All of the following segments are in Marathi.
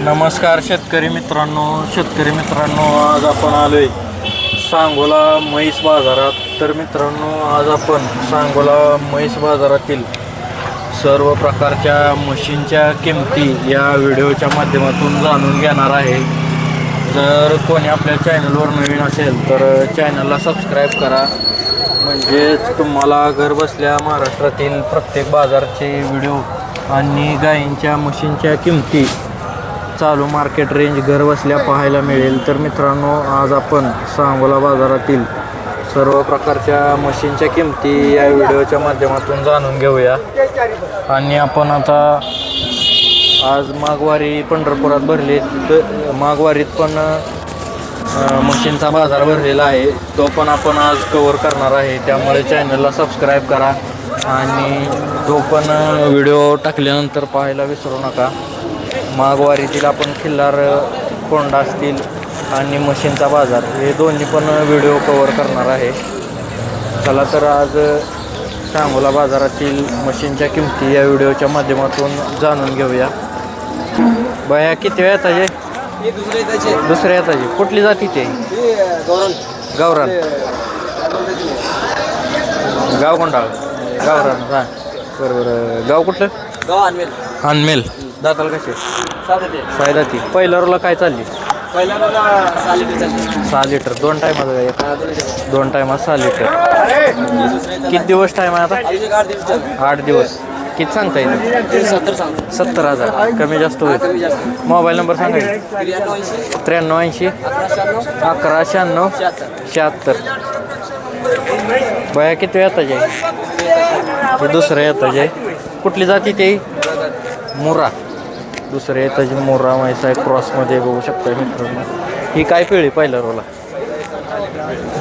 नमस्कार शेतकरी मित्रांनो शेतकरी मित्रांनो आज आपण आलोय सांगोला म्हैस बाजारात. तर मित्रांनो आज आपण सांगोला म्हैस बाजारातील सर्व प्रकारच्या मशीनच्या किमती या व्हिडिओच्या माध्यमातून जाणून घेणार आहे. जर कोणी आपल्या चॅनलवर नवीन असेल तर चॅनलला सबस्क्राईब करा. म्हणजेच तुम्हाला घरबसल्या महाराष्ट्रातील प्रत्येक बाजारचे व्हिडिओ आणि गायींच्या मशीनच्या किमती चालू मार्केट रेंज घर बसल्या पाहायला मिळेल. तर मित्रांनो आज आपण सांगोला बाजारातील सर्व प्रकारच्या मशीनच्या किमती या व्हिडिओच्या माध्यमातून जाणून घेऊया. आणि आपण आता आज माघवारी पंढरपुरात भरली. तर माघवारीत पण मशीनचा बाजार भरलेला आहे. तो पण आपण आज कवर करणार आहे. त्यामुळे चॅनलला सबस्क्राईब करा. आणि तो पण व्हिडिओ टाकल्यानंतर पाहायला विसरू नका. माघवारीतील आपण खिल्लार कोंडा असतील आणि मशीनचा बाजार हे दोन्ही पण व्हिडिओ कवर करणार आहे. चला तर आज सांगोला बाजारातील मशीनच्या किमती या व्हिडिओच्या माध्यमातून जाणून घेऊया. बया किती वेळ येताचे दुसरे दुसऱ्या येताचे कुठली जाती ते गावरान गाव कोणता? गावरान हां. बरं बरं. गाव कुठलं? गाव अनमेल दाताल कसे साधं ते. पहिल्या रोला काय चालली? सहा लिटर दोन टायमाचं दोन टायमात सहा लिटर किती दिवस टाईम आहे आता? आठ दिवस किती सांगता येईल सत्तर हजार. कमी जास्त होईल. मोबाईल नंबर सांगा. की. त्र्याण्णव ऐंशी. अकरा शहाण्णव. शहात्तर. बया किती येताचे हे दुसरं येताचे कुठली जाती ते? मुरा. दुसरे येताची मुरा माहिती आहे क्रॉसमध्ये बघू शकता मित्रांनो. ही काय पिळी पहिल्या रोला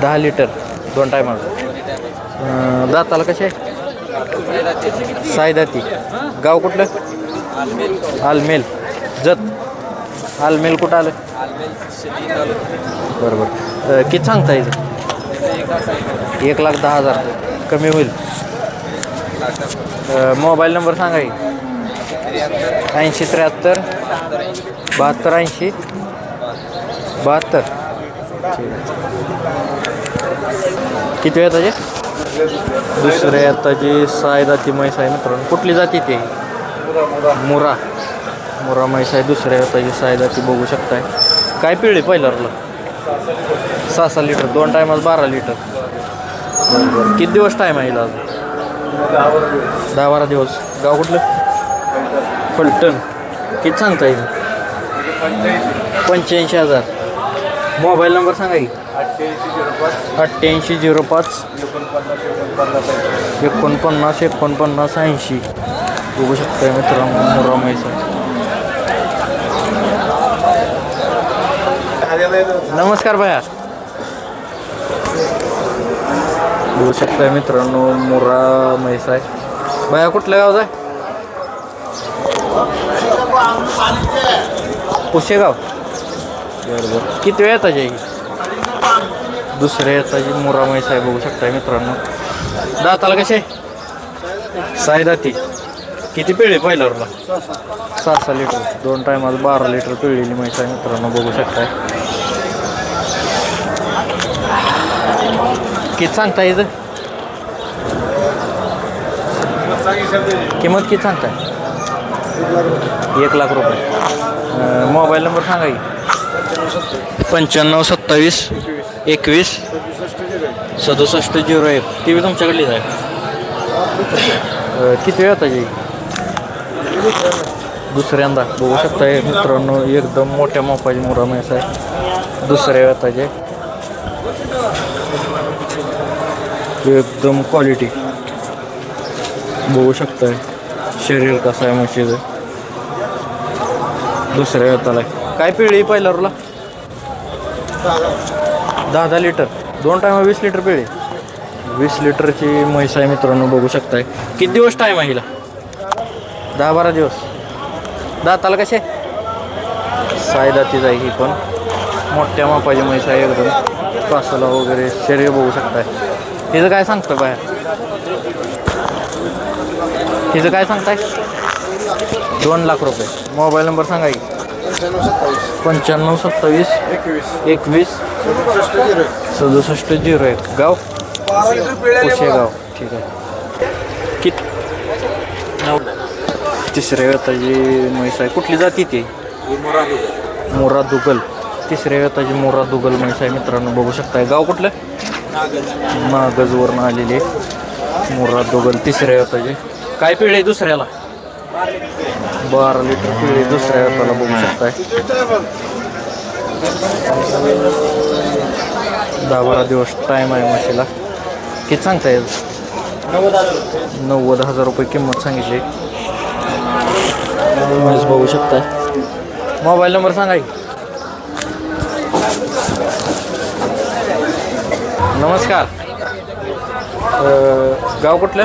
दहा लिटर दोन टायमाला दाताला कसे सायदाती. गाव कुठलं? आलमेल. जत. आलमेल कुठं आलं? बरोबर. किती सांगता येईल? एक लाख दहा हजार. कमी होईल. मोबाईल नंबर सांगा ऐंशी त्र्याहत्तर बहात्तर ऐंशी बहात्तर. किती वेळ त्याचे दुसऱ्या आत्ताची साय जाती म्हैस आहे मित्रांनो. कुठली जाती ते? मुरा. मुरा म्हैस आहे. दुसऱ्या आत्ताची साय जाती बघू शकताय. काय पिळी पहिल्यावरला सहा सहा लिटर. दोन टायमात बारा लिटर. किती दिवस टाईम आहे अजून? दहा बारा दिवस. गाव कुठलं? फलटण किती सांगता येईल पंच्याऐंशी हजार. मोबाईल नंबर सांगा की. अठ्ठ्याऐंशी झिरो पाच. एकोणपन्नास एकोणपन्नास ऐंशी. बघू शकता मित्रांनो मुरा नमस्कार भया. बघू शकता मित्रांनो मुरा म्हैस आहे भया कुठल्या गावचा आहे? पुशेगाव. बरं बरं किती वेळ आहे ही? दुसऱ्या येताची मुरा म्हैस आहे बघू शकता मित्रांनो. दाताला कसे? साई दाती. किती पिळे पहिल्यावरला? सहा सहा लिटर. दोन टायमाला बारा लिटर पिळलेली म्हैस आहे मित्रांनो बघू शकताय. किती सांगता इथं? किंमत किती सांगताय? एक लाख रुपये. मोबाईल नंबर सांगा की. पंच्याण्णव सत्तावीस एकवीस सदुसष्ट झिरो एक. टी व्ही तुमच्याकडलीच आहे. किती वेळ येताची दुसऱ्यांदा. बघू शकताय मित्रांनो एकदम मोठ्या मापाची मुरा म्हैस आहे दुसऱ्या वेताचे एकदम क्वालिटी बघू शकताय. शरीर कसं आहे म्हशीचं दुसऱ्या वेताला काय पिळी पहिल्या रुला दहा दहा लिटर दोन टायमा वीस लिटर पिळी वीस लिटरची म्हैस आहे मित्रांनो बघू शकताय. किती दिवस टाईम आहे हिला? दहा बारा दिवस. दाताला कसे? साय दाती जाई ही पण. मोठ्या मापाची म्हैस आहे एकदम. कासाला वगैरे शरीर बघू शकताय. हिचं काय सांगतं बाहेर? तिचं काय सांगताय? दोन लाख रुपये. मोबाईल नंबर सांगा की. पंच्याण्णव सत्तावीस एकवीस सदुसष्ट झिरो एक. गाव? गाव ठीक आहे. कित तिसऱ्या वेताची म्हैस आहे. कुठली जाती ती? मोरा दुगल तिसऱ्या वेताची मोरा दुगल म्हैस आहे मित्रांनो. बघू शकताय. गाव कुठलं? नागजवरून आलेली मोरा दुगल तिसऱ्या वेताची काय पिळे दुसऱ्याला? बारा लिटर पिळे दुसऱ्या वेताला बघू शकताय. दहा बारा दिवस टाईम आहे म्हशीला. किती सांगता येईल नव्वद हजार रुपये किंमत सांगितली. बघू शकताय. मोबाईल नंबर सांगा नमस्कार. गाव कुठलं?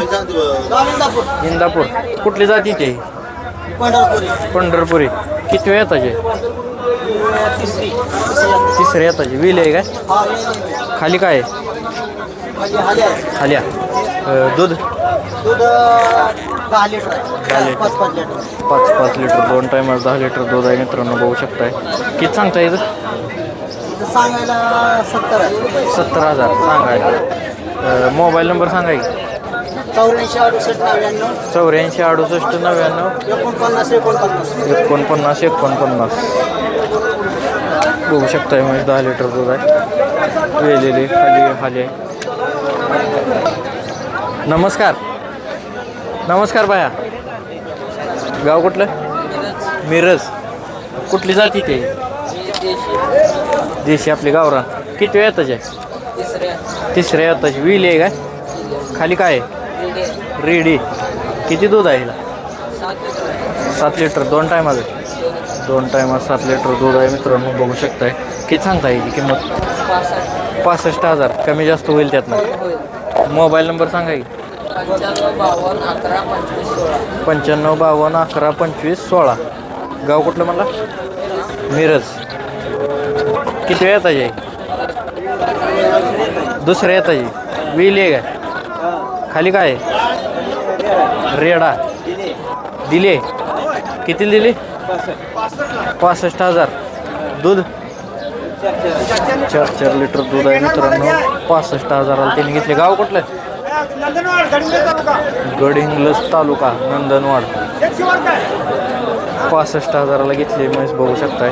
इंदापूर. कुठली जाती ते? पंढरपुरी. किती वेळ येताचे तिसऱ्या येताचे विल आहे काय? खाली काय आहे? खाली दूध? दहा लिटर. पाच पाच लिटर. दोन टायमाला दहा लिटर दूध आहे मित्रांनो बघू शकताय. किती सांगता येतं सांगायला सत्तर सत्तर हजार. सांगाय मोबाईल नंबर सांगा की. चौऱ्याऐंशी अडुसष्ट नव्याण्णव. चौऱ्याऐंशी अडुसष्ट नव्याण्णव. एकोणपन्नास एकोणपन्नास. एकोणपन्नास एकोणपन्नास. बघू शकताय म्हणजे दहा लिटर दूध आहे. वेलेले खाली खाली आहे. नमस्कार. नमस्कार बाया. गाव कुठलं? मिरज. कुठली जाती ते? देशी. आपली गावरान. किती वेळ येताचे तिसऱ्या तिसऱ्या विल आहे काय? खाली काय? आहे रेडी. किती दूध आहे हिला? सात लिटर. दोन टायमाचं दोन टायमात सात लिटर दूध आहे मित्रांनो बघू शकताय. किती सांगता येईल किंमत? पासष्ट हजार. कमी जास्त होईल त्यातनं मोबाईल नंबर सांगा की. पंच्याण्णव बावन्न अकरा पंचवीस सोळा. गाव कुठलं मला मिरज. किती वेळ येताची दुसऱ्या येताची विल आहे. काय खाली काय रेडा. दिले. किती दिले? पासष्ट हजार. दूध? चार चार लिटर दूध आहे मित्रांनो. पासष्ट हजाराला त्यांनी घेतले. गाव कुठलं? गडिंग्लज तालुका नंदनवाड. पासष्ट हजाराला घेतली. म्हैस बघू शकताय.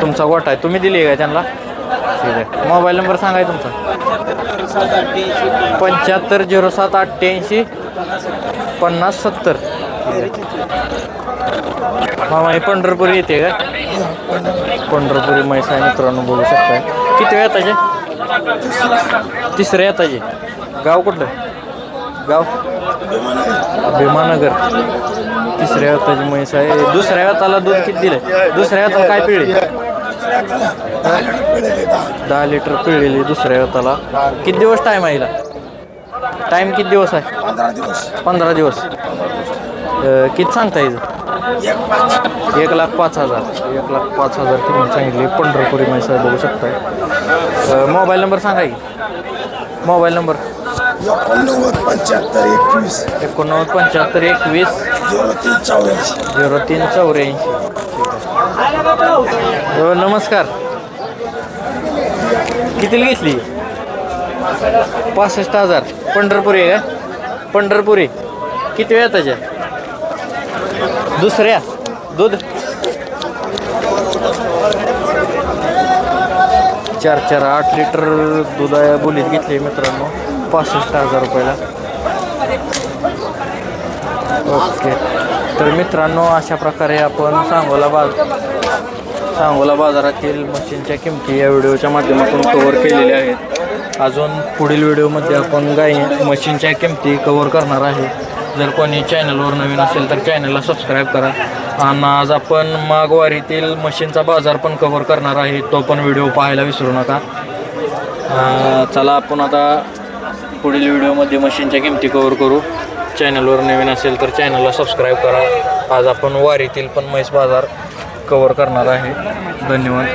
तुमचा गोठा आहे. तुम्ही दिली आहे का त्यांना? ठीक आहे. मोबाईल नंबर सांगाय तुमचा. पंच्याहत्तर झिरो सात अठ्ठ्याऐंशी पन्नास सत्तर. मामा हे पंढरपुरी येते का? पंढरपुरी म्हैस आहे मित्रांनो बघू शकताय. किती वेळ येताचे तिसऱ्या येताचे गाव कुठलं? गाव? भीमानगर. तिसऱ्या व्यताची म्हैस आहे. दुसऱ्या व्यताला दूध किती दिलं दुसऱ्या व्यताला काय पिळली दहा लिटर पिळलेली दुसऱ्या व्यताला किती दिवस टाईम आहे हिला? टाईम किती दिवस आहे? पंधरा दिवस. पंधरा दिवस. अं, किती सांगता येईल? एक लाख पाच हजार. एक लाख पाच हजार किंमत सांगितली. पंढरपुरी आहे बघू शकताय. मोबाईल नंबर सांगा की. मोबाईल नंबर एकोणनव्वद पंच्याहत्तर एकवीस. एकोणनव्वद पंच्याहत्तर एकवीस. झिरो तीन चौऱ्याऐंशी. झिरो तीन चौऱ्याऐंशी. हो नमस्कार. कितीला घेतली? पासष्ट हजार. पंढरपुरी आहे का? पंढरपुरी. किती वेळ त्याच्या दुसऱ्या. दूध? चार चार आठ लिटर दूध आहे बोलीत घेतली मित्रांनो. पासष्ट हजार रुपयाला. ओके. तर मित्रांनो अशा प्रकारे आपण सांगोला बाज सांगोला बाजारातील मशीनच्या किमती या व्हिडिओच्या माध्यमातून कव्हर केलेल्या आहेत. अजून पुढील व्हिडिओमध्ये आपण गाई मशीनच्या किमती कव्हर करणार आहे. जर कोणी चॅनलवर नवीन असेल तर चॅनलला सबस्क्राईब करा. आणि आज आपण मागवारीतील मशीनचा बाजार पण कव्हर करणार आहे. तो पण व्हिडिओ पाहायला विसरू नका. चला आपण आता पुढील व्हिडिओमध्ये मशीनच्या किमती कव्हर करू. चॅनलवर नवीन असेल तर चॅनलला सबस्क्राईब करा. आज आपण वारीतील पण म्हैस बाजार कव्हर करणार आहे. धन्यवाद.